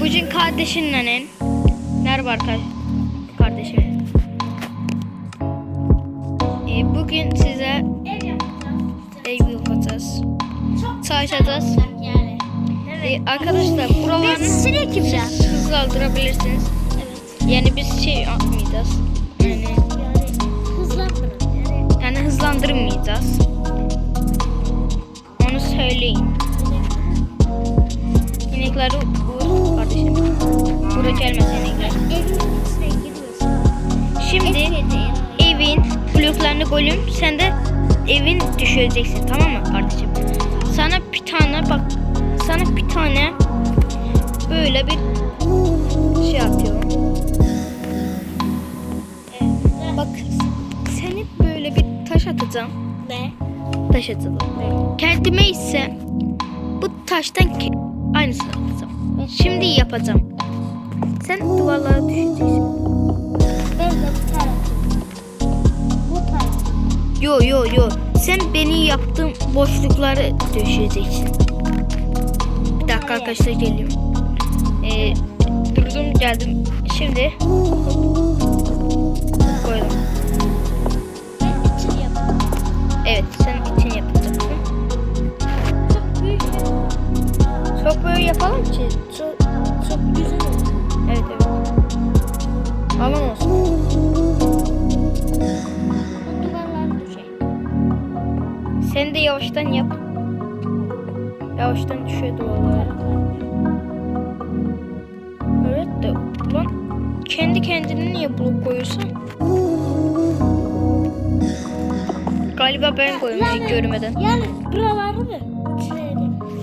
bugün kardeşinle Merhaba arkadaş kardeşim. Ee, bugün size Ev yapacağız. ev yapacağız. Çalışacağız. yani. Ee, arkadaşlar buraları yapacağız. hızlandırabilirsiniz. Evet. Yani biz şey yapmayacağız. Yani. Yani yani hızlandırmayacağız. Onu söyleyin. İnekleri içine giriyorsun. Şimdi evin bloklarını koyayım. Sen de evin düşüreceksin tamam mı kardeşim? Sana bir tane bak sana bir tane böyle bir şey atıyorum. Bak seni böyle bir taş atacağım. Ne? Taş atacağım. Kendime ise bu taştan aynısını atacağım. Şimdi yapacağım. Sen duvarlara düşeceksin. Ben de bu tarafı. Bu tarafı. Yo yo yo. Sen beni yaptığım boşlukları döşeyeceksin. Bir dakika arkadaşlar geliyorum. Ee, durdum geldim. Şimdi koydum. Evet sen Çok böyle yapalım ki. Çok, çok güzel olur. evet evet. Alan olsun. Duvarlar düşecek. Sen de yavaştan yap. Yavaştan düşüyor duvarlara. Evet de lan kendi kendine niye blok koyuyorsun? Galiba ben koymayı görmeden. Yani buraları mı?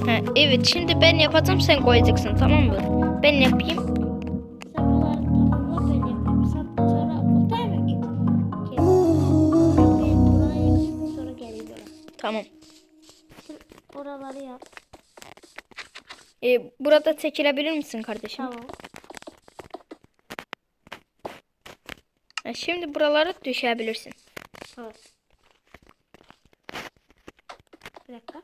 Ha, evet şimdi ben yapacağım sen koyacaksın tamam mı? Ben yapayım. Buraları. Tamam. Oraları yap. Ee, burada çekilebilir misin kardeşim? Tamam. Ha, şimdi buralara düşebilirsin. Tamam. Bir dakika.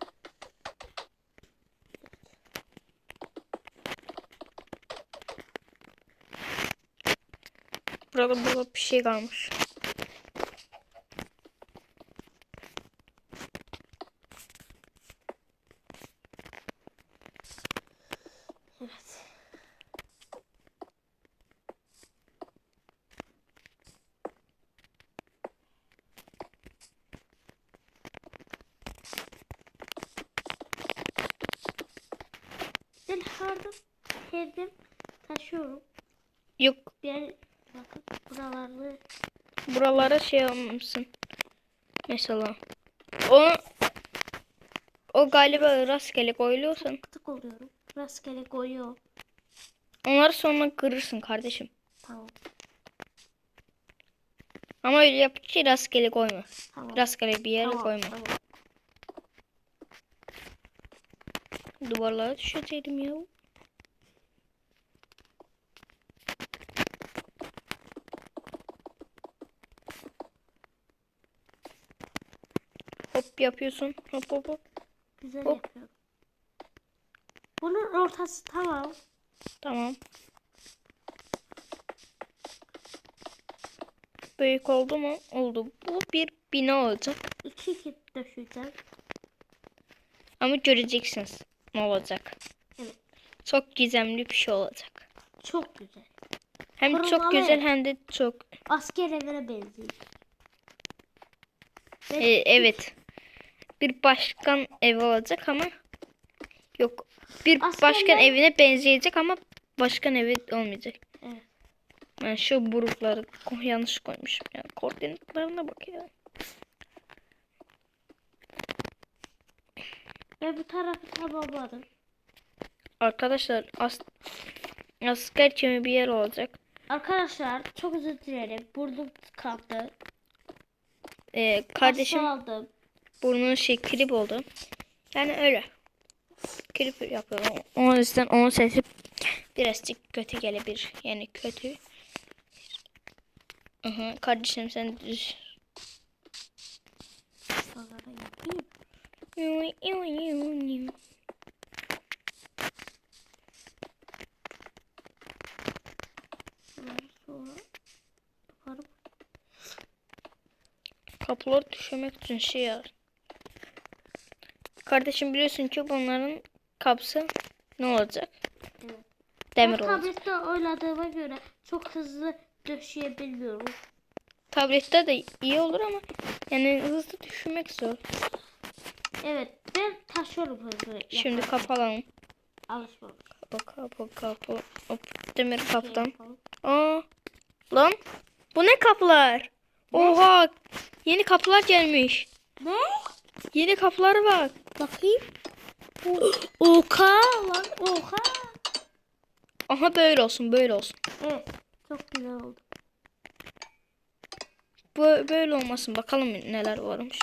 Burada bir kalmış. Şey almışsın. Mesela. O o galiba rastgele koyuluyorsan tık oluyorum. Rastgele koyuyor. onları sonra kırırsın kardeşim. Tamam. Ama öyle yap ki rastgele koyma. Tamam. Rastgele bir yere tamam, koyma. Tamam. Duvarlara düşeceğim ya. Hop yapıyorsun. Hop hop hop. Güzel Hop. yapıyorum. Bunun ortası tamam. Tamam. Büyük oldu mu? Oldu. Bu bir bina olacak. İki kit döşeceğim. Ama göreceksiniz ne olacak. Evet. Çok gizemli bir şey olacak. Çok güzel. Hem çok Korumalı güzel ev. hem de çok Asker evine benziyor. Ee, evet. Bir başkan evi olacak ama yok. Bir Askerler- başkan evine benzeyecek ama başkan evi olmayacak. Evet. Ben şu burukları yanlış koymuşum. Yani koordinatlarına bak ya. Ve bu tarafı tamamladım. Arkadaşlar as asker kimi bir yer olacak. Arkadaşlar çok özür dilerim. Burnum tıkandı. Ee, kardeşim Hasta aldım. Burnun şey klip oldu. Yani öyle. Klip yapıyorum. O yüzden onun sesi birazcık kötü gelebilir. Yani kötü. Aha, kardeşim sen düz. yapayım. Kapılar düşürmek için şey yaptım. Kardeşim biliyorsun ki bunların kapısı ne olacak? Evet. Demir ben olacak. tablette oynadığıma göre çok hızlı döşeyebiliyorum. Tablette de iyi olur ama yani hızlı düşürmek zor. Evet ben taşıyorum hızlı. Şimdi yaparken. kapalım. Alışmamış. Kapı kapı kapı. Hop, demir kaptan. Aa, lan bu ne kapılar? Oha yeni kapılar gelmiş. Ne? Yeni kapılara bak. Bakayım. Oha. Lan oha. Aha böyle olsun böyle olsun. Evet çok güzel oldu. Bu böyle olmasın bakalım neler varmış.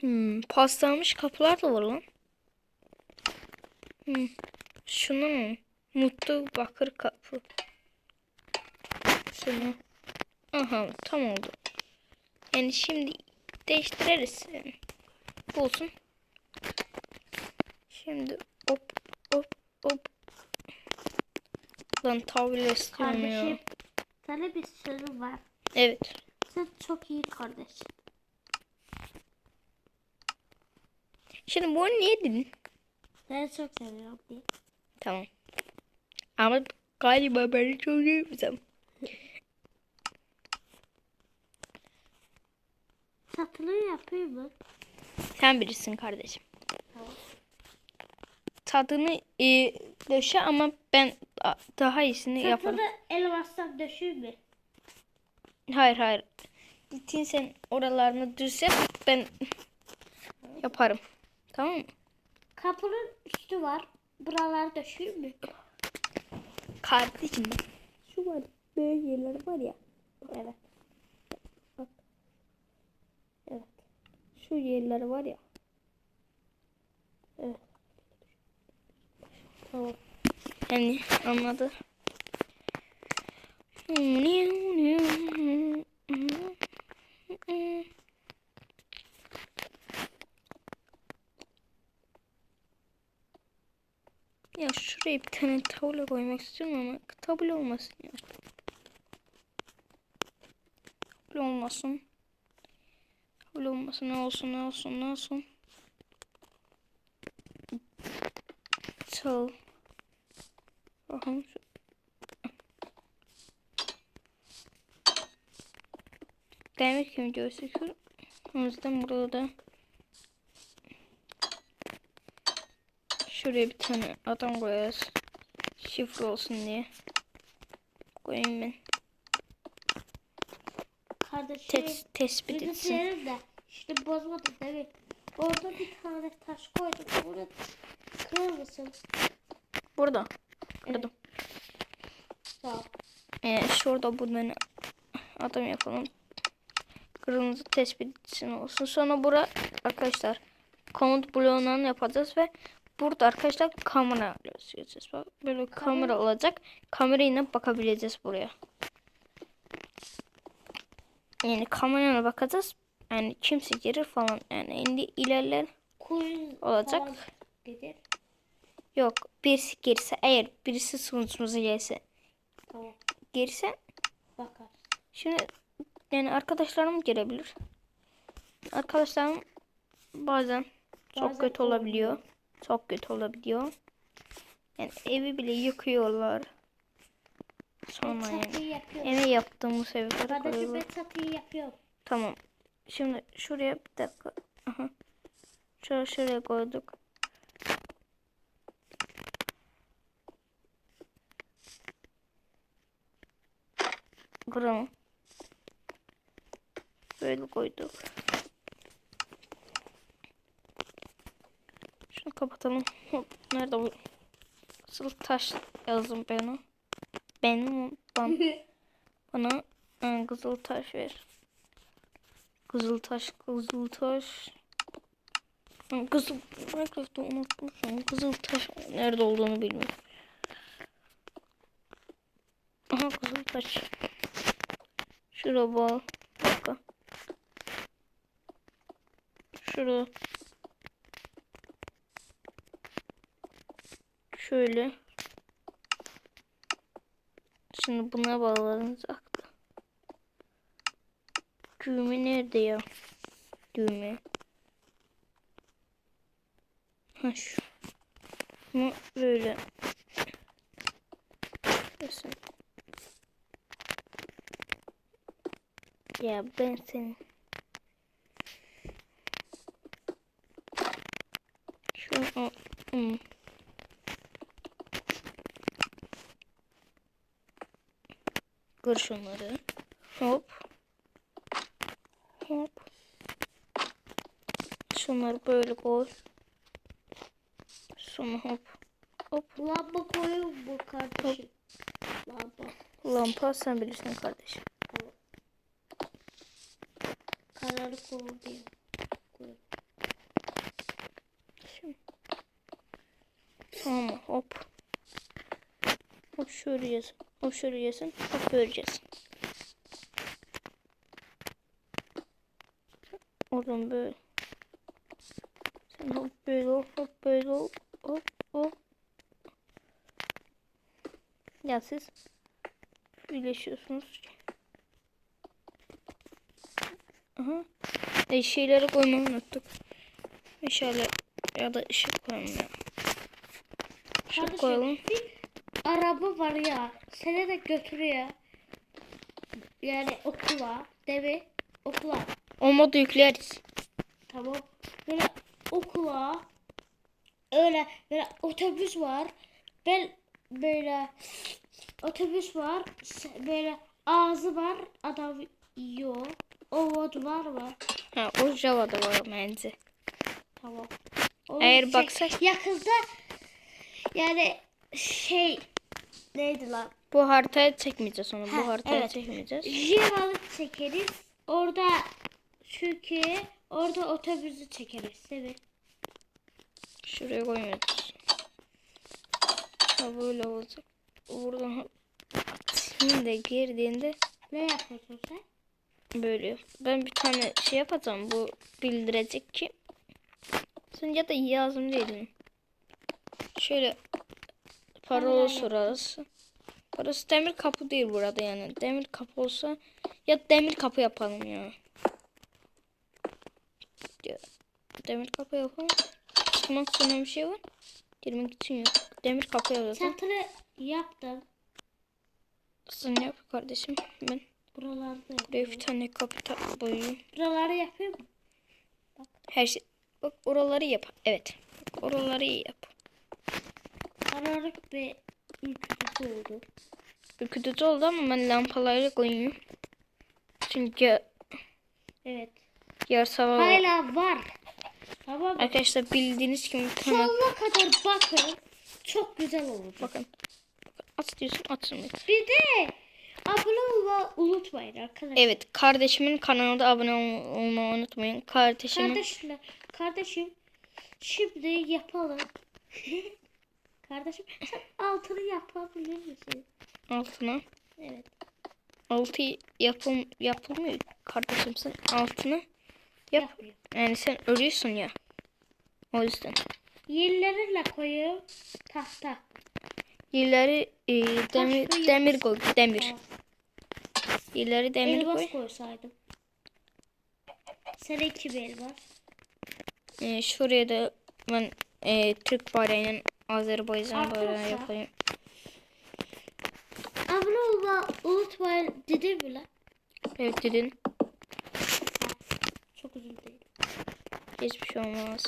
Hmm, paslanmış kapılar da var lan. Hmm. Şunu mu? Mutlu bakır kapı. Şunu. Aha tam oldu. Yani şimdi değiştiririz. Yani. Bu olsun. Şimdi hop hop hop. Lan tavla istiyorum ya. Kardeşim sana bir sözüm var. Evet. Sen çok iyi kardeşsin. Şimdi bunu niye dedin? Seni çok seviyorum diye. Tamam. Ama galiba beni çok sevmeyeceğim. Satılığı yapayım mı? Sen birisin kardeşim. Tamam. Tadını e, döşe ama ben daha iyisini yaparım. Satılığı elmastan döşeyim mi? Hayır hayır. Gittin sen oralarını düz yap ben yaparım. Tamam mı? Kapının üstü var. Buraları döşeyim mi? Kardeşim. Şu var. Böyle yerler var ya. Evet. Bak. Evet. Şu yerler var ya. Evet. Tamam. Yani anladı. Ya şuraya bir tane tavla koymak istiyorum ama tablo olmasın ya. Tablo olmasın. Tablo olmasın ne olsun ne olsun ne olsun. Sağ Bakalım şu. Demir kimi gözüküyor. O yüzden burada da şuraya bir tane adam koyarız. Şifre olsun diye. Koyayım ben. Kardeşim. Tes tespit etsin. İşte bozmadım değil mi? Orada bir tane taş koydum. Onu kırar mısın? Burada. Kırdım. Ol. Ee, şurada bunları adam yapalım. Kırmızı tespit etsin olsun. Sonra bura arkadaşlar komut bloğundan yapacağız ve burada arkadaşlar kamera göstereceğiz. Bak böyle kamera olacak. Kamerayla bakabileceğiz buraya. Yani kamerayla bakacağız. Yani kimse girir falan. Yani şimdi ilerler Olacak. Dedi. yok birisi girse eğer birisi sunucumuza gelse Tamam. girse Bakar. Şimdi yani arkadaşlarım girebilir. Arkadaşlarım bazen çok Bazen kötü olabiliyor. Çok kötü olabiliyor. Yani evi bile yıkıyorlar. Sonra yani yine yaptığımız Kardeşim koyuyorlar. ben çatıyı yapıyorum. Tamam. Şimdi şuraya bir dakika. Aha. Şöyle şuraya koyduk. Buramı. Böyle koyduk. Şunu kapatalım. Hop, Nerede bu? Asıl taş yazdım bana. Benim bana, bana ıı, kızıl taş ver. Kızıl taş, kızıl taş. Kızıl Minecraft'ta unutmuşum. Kızıl taş nerede olduğunu bilmiyorum. Aha kızıl taş. Şuraya bağ. Dakika. Şurada. Şöyle. Şimdi buna da. Düğme nerede ya? Düğme. Ha şu. Bunu böyle. Nasıl? Ya ben senin. Şu an. Hmm. Kır şunları. Hop. Şunları böyle koy. Sonra hop. Hop. Lamba koyun bu kardeşim. Lamba. Lampa sen bilirsin kardeşim. Kararı koyun diye. Koyun. Şimdi. Tamam hop. Hop şöyle yazın. Hop şöyle yazın. Hop böyle. Oradan böyle. Böyle ol. Hop böyle ol. Hop hop. Ya siz birleşiyorsunuz. Aha. E, şeyleri koymayı unuttuk. Meşale ya da ışık koyalım ya. Işık koyalım. Bir araba var ya. Seni de götürüyor. Yani okula. Değil mi? Okula. Olmadı yükleriz. Tamam. Böyle okula. Öyle böyle otobüs var. Ben böyle otobüs var. Böyle ağzı var. Adam yiyor. Ovadular var. Ha, o Java'da var bence. Tamam. Onu Eğer şey- baksak- yakında yani şey neydi lan? Bu haritaya çekmeyeceğiz onu. Ha, Bu haritaya evet. çekmeyeceğiz. Jivalı çekeriz. Orada çünkü orada otobüsü çekeriz. Evet. Şuraya koymuyoruz. Ha böyle olacak. Buradan şimdi girdiğinde Ne yapıyorsun sen? böyle. Ben bir tane şey yapacağım. Bu bildirecek ki. Sen ya da yazım değilim. Şöyle parola sorarız. Burası demir kapı değil burada yani. Demir kapı olsa ya demir kapı yapalım ya. Ya, Demir kapı yapalım. Çıkmak sonra bir şey var. Girmek için yok. Demir kapı yapalım. Çatını yaptım. Sen yap kardeşim. Ben Buralarda buraya bir tane kapı koyayım. Buraları yapayım mı? Her şey. Bak oraları yap. Evet. Bak, oraları iyi yap. Kararık bir ürkütücü oldu. Ürkütücü oldu ama ben lampaları koyayım. Çünkü Evet. Yarın sabah Hala var. Mı? arkadaşlar bildiğiniz gibi tane Sonuna kadar bakın. Çok güzel olacak. bakın. at diyorsun atsın. Bir de abone olmayı unutmayın arkadaşlar. Evet kardeşimin kanalına abone ol- olmayı unutmayın. Kardeşimin Kardeşler, kardeşim şimdi yapalım. kardeşim sen altını yapabilir misin? altına Evet. altı yapım yapılmıyor kardeşim sen altını yap. Yani sen ölüyorsun ya. O yüzden. Yerlerine koyup tahta. Yerleri e, demir, Taşlı demir koy. Demir. Yerleri demir koy. Elmas koysaydım. Seninki bir elmas. E, şuraya da ben e, Türk bayrağıyla Azerbaycan bayrağı yapayım. Abone olmayı unutmayın dedim lan? Evet dedin. Çok uzun değil. Hiçbir şey olmaz.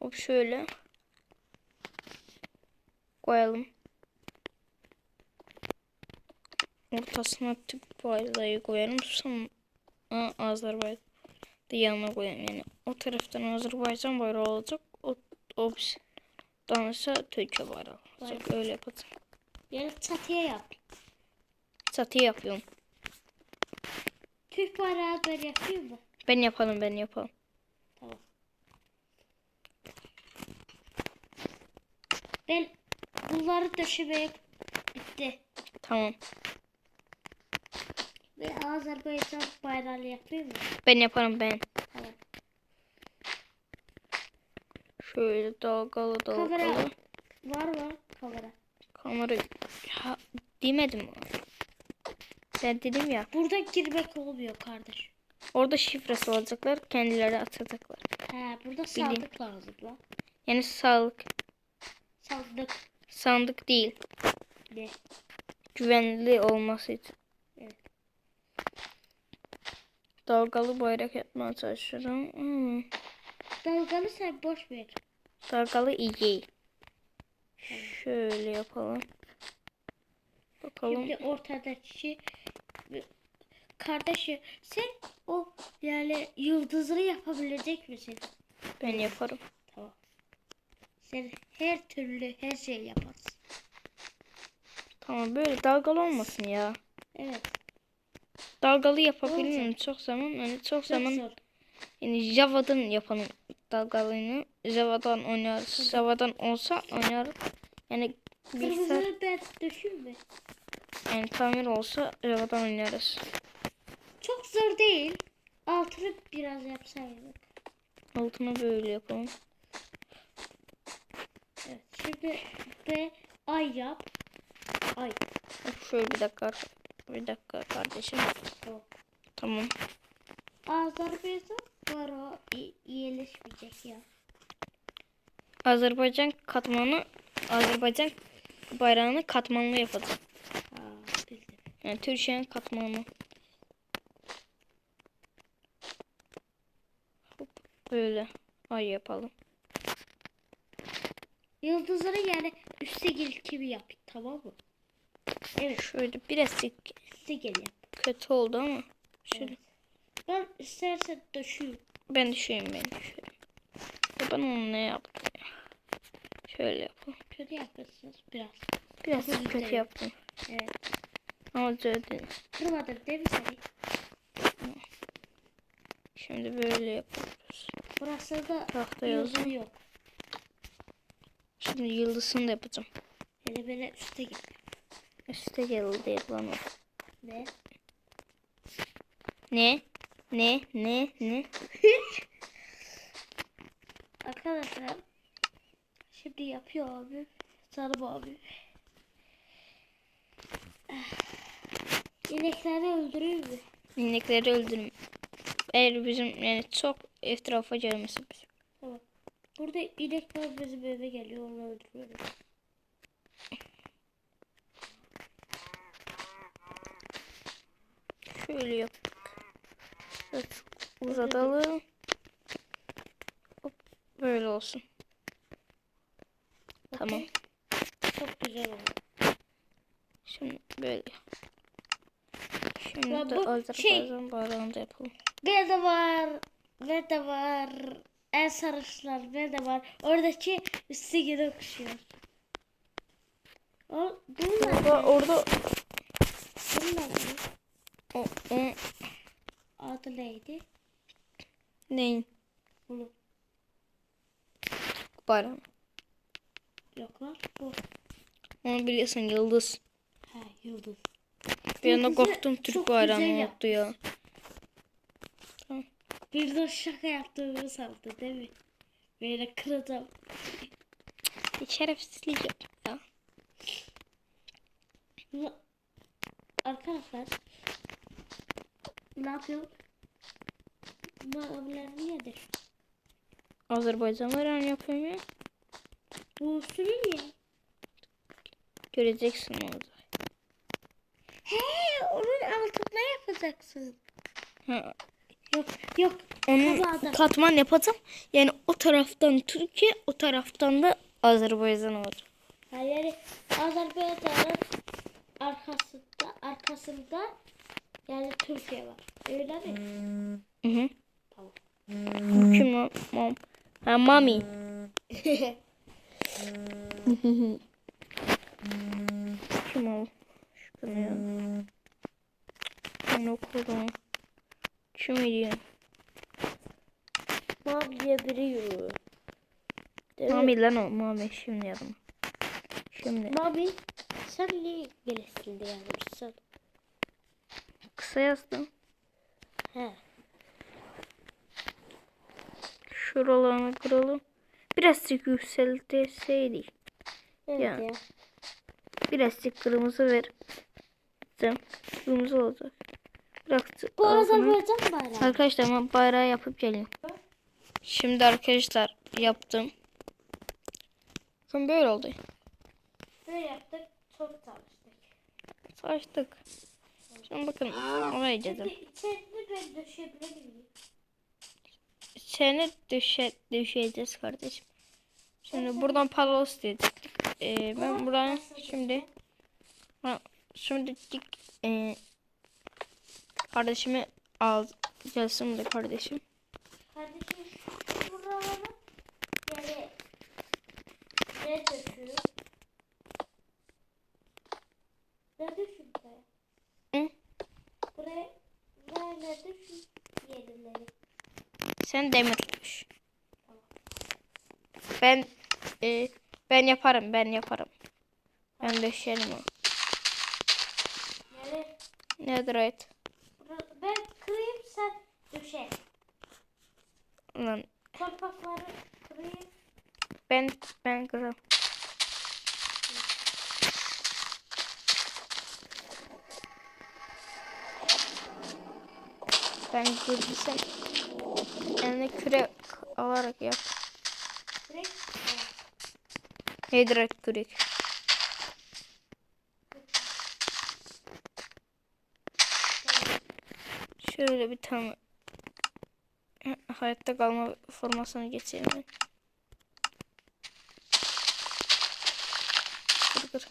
Hop şöyle. Koyalım. Ortasına Türk bayrağı koyalım. Sonra Azerbaycan yanına koyalım. Yani o taraftan Azerbaycan bayrağı olacak. O, o danışa Türkiye bayrağı olacak. Öyle yapacağım. Yani çatıya yap. Çatı yapıyorum. Türk bayrağı ben yapayım mı? Ben yapalım ben yapalım. Tamam. Ben bunları döşemeye bitti. Tamam. Ve Azerbaycan bayrağını yapayım mı? Ben yaparım ben. Tamam. Şöyle dalgalı dalgalı. Kamera var mı? Kamera. Kamera ha, Demedim mi? Ben dedim ya. Burada girmek olmuyor kardeş. Orada şifresi olacaklar. Kendileri atacaklar. He burada sandık lazım lan. Yani sağlık. Sandık. Sandık değil. Ne? Güvenli olması için. Evet. Dalgalı bayrak yapmaya çalışıyorum. Hmm. Dalgalı sen boş ver. Dalgalı iyi. Şöyle yapalım. Bakalım. Şimdi ortadaki kardeşim sen o yani yıldızını yapabilecek misin? Ben yaparım. Sen her türlü her şey yaparsın. Tamam böyle dalgalı olmasın ya. Evet. Dalgalı yapabilirim çok zaman. Yani çok zaman zor. yani Java'dan yapalım dalgalını. Java'dan oynarız. Java'dan olsa oynarız. Yani bilgisayar mü? yani tamir olsa Java'dan oynarız. Çok zor değil. Altını biraz yapsaydık. Altına böyle yapalım. Ve ay yap. Ay. Şöyle bir dakika. Bir dakika kardeşim. Tamam. Tamam. Azerbaycan i- iyileşmeyecek ya. Azerbaycan katmanı Azerbaycan bayrağını katmanlı. Ha, bildim. Yani Türkiye'nin katmanı. Hop, böyle ay yapalım. Yıldızları yani üste gel gibi yap. Tamam mı? Evet. Şöyle birazcık Üste gel yap. kötü oldu ama şöyle Ben istersen düşün. ben düşeyim ben düşeyim. Ya ben onu ne yaptım ya? Şöyle yapalım. Kötü yapıyorsunuz biraz. Biraz Hızlı kötü yap. yaptım. Evet. Ama düzeldi. Kırmadın değil mi seni? Şimdi böyle yapıyoruz. Burası da Tahta yazın. yok. Şimdi yıldızını da yapacağım. Yani böyle üste gel. Üste geldi yapalım. Ve Ne? Ne? Ne? Ne? arkadaşlar şimdi yapıyor abi. Sarı abi. İnekleri öldürüyor mu? İnekleri öldürüm. Eğer bizim yani çok etrafa gelmesi bizim. Tamam. Burada inek var bizim eve geliyor onu öldürüyoruz. Şöyle yaptık. Evet, uzatalım. Hop, böyle olsun. Tamam. Okey. Çok güzel oldu. Şimdi böyle. Şimdi Ya de bu Azerbaycan bayrağını da yapalım. Bir de var. Bir de var. En sarışlar bir de var. Oradaki üstü gibi okşuyor. O. Orada, orada Bunlar. o, o Adı neydi? neyin Bunu. bayrağı? Yok lan. Bu. Onu biliyorsun yıldız. Ha yıldız. Bir anda korktum Türk güzel unuttu ya. Bir de şaka yaptığımı sandı değil mi? Böyle. Bir şerefsizlik yaptım ya. Arkadaşlar. Ne yapıyor? Bu abiler niyedir? Azerbaycan bayrağını yapıyorum ya. Bu usulü niye? Göreceksin orada. He onun altında yapacaksın. Ha, Yok yok. Onu Kabağda. katman yapacağım. Yani o taraftan Türkiye, o taraftan da Azerbaycan olacak. Yani Azerbaycan'ın arkasında arkasında yani Türkiye var. Öyle mi? Hı hı. Tamam. Kim o? Mom. Ha, mami. Kim o? Şunu ya. Ben okudum. Kim? Mam diye biri yürüyor. Mami lan o. Mami şimdi yazdım. Şimdi Mami sen niye İngilizcinde yazmışsın? kısa yazdım. He. Şuralarını kıralım. Birazcık yükselteseydik. Evet Ya. ya. Birazcık kırmızı ver. Kırmızı olacak. Birazcık Bu ağzına- Azerbaycan bayrağı. Arkadaşlar ben bayrağı yapıp geleyim. Şimdi arkadaşlar yaptım. Bakın böyle oldu. Böyle yaptık. Çok çalıştık. Çalıştık. Şimdi bakın oraya Şimdi gideceğim. içerisine ben döşeyebilir miyim? Seni düşe, düşeceğiz kardeşim. Şimdi buradan palos dedik. Ee, ben buradan şimdi ha, şimdi dik, e, kardeşimi al gelsin de kardeşim. Kardeşim şu? Hı? Buraya buraya ne döşüyor? Yerleri. Sen demir düş. Ben e, ben yaparım ben yaparım. Ben döşerim o. Yani Netherite. bura- ben kırayım sen döşe. Lan Torpakları kırayım. ben ben kırarım. Ben kırdıysam yani kürek alarak yap. Direkt Netherite kürek. Şöyle bir tane hayatta kalma formasını geçeyim ben. Kır kır.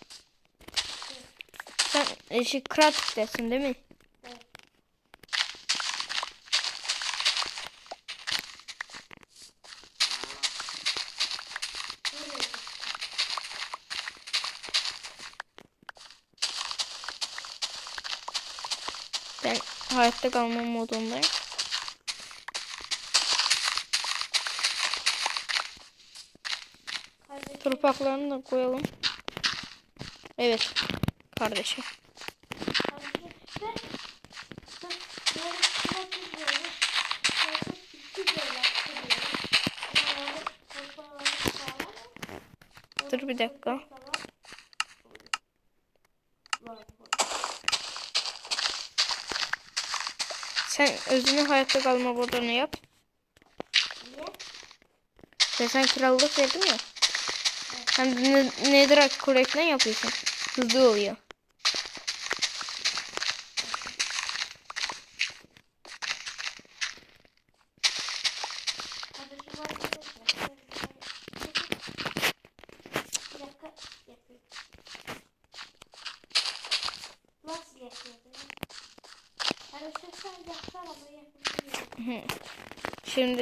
Sen e, şey craft dersin değil mi? Evet. Buraya. Ben hayatta kalma modundayım. Kardeşim. Torpaklarını da koyalım. Evet kardeşim. Dur bir dakika. Sen özünü hayatta kalma modunu yap. Ve sen krallık verdin ya. Sen de ne, nedir korekten yapıyorsun. Hızlı oluyor. Nasıl yapıyordun? Kardeşim sen yapsana bunu yapabiliyorum. Hı. Şimdi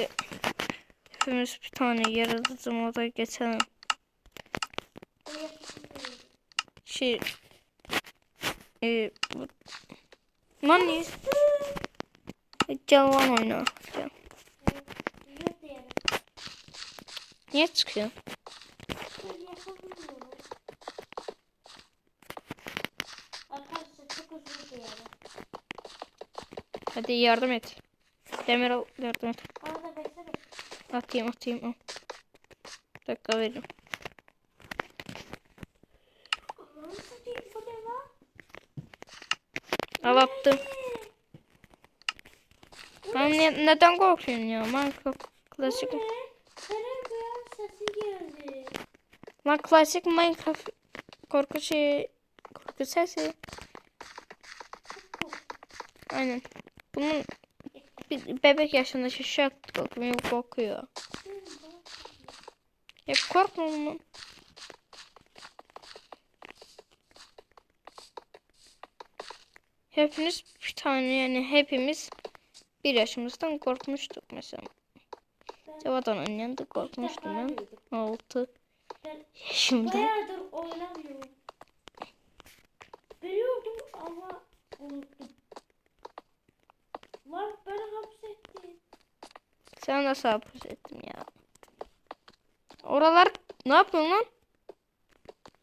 hepimiz bir tane yaratıcı moda geçelim. Şey e, bu, lan niye? Gel lan oyna. Gel. Niye çıkıyor? Hadi yardım et. Demir al yardım et. Atayım atayım al. Bir dakika lan? Al attım. Ben ne, neden korkuyorsun ya? Minecraft klasik. Lan klasik Minecraft korku şey korku sesi. Aynen. Bunun bebek yaşında şişe korkmuyor korkuyor. Ya korkma bunun. Hepimiz bir tane yani hepimiz bir yaşımızdan korkmuştuk mesela. Cevadan annem de korkmuştum ben. Altı Ben yaşımda. bayağıdır oynamıyorum. Biliyordum ama unuttum. Lan beni hapsetti. Sen nasıl hapus ettin ya? Oralar ne yapıyorsun lan?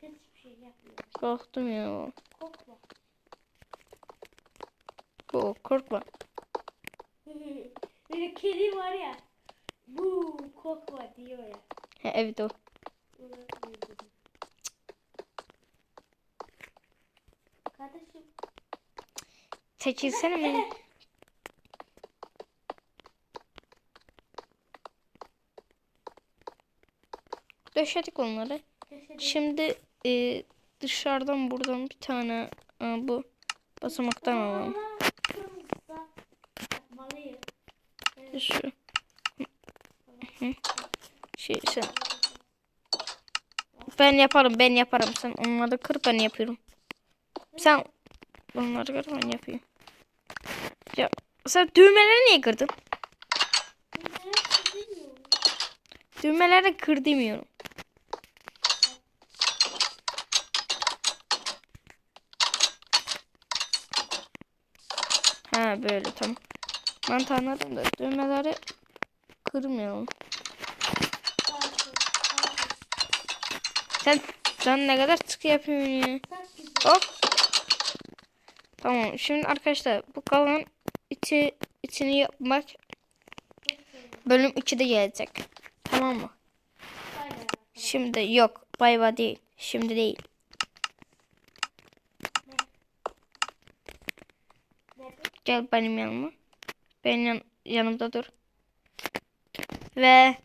Hiçbir şey yapmıyorum. Korktum ya. Korkma. Kork, korkma. Böyle kedi var ya. Bu korkma diyor ya. He, evet o. Kardeşim. Çekilsene mi? Döşedik onları. Şimdi e, dışarıdan buradan bir tane e, bu basamaktan alalım. Şu. Hı. Şey sen. Ben yaparım, ben yaparım. Sen onları kır, ben yapıyorum. Sen onları kır, ben yapayım. Ya sen düğmeleri niye kırdın? Bunları. Düğmeleri kır demiyorum. Ha böyle tamam. Ben anladım da düğmeleri kırmayalım. Sen sen ne kadar sıkı yapıyorsun ya. Hop. Tamam. Şimdi arkadaşlar bu kalan içi içini yapmak bölüm 2'de gelecek. Tamam mı? Şimdi yok. Bay bay değil. Şimdi değil. Gel benim yanıma. Benim yan- yanımda dur. Ve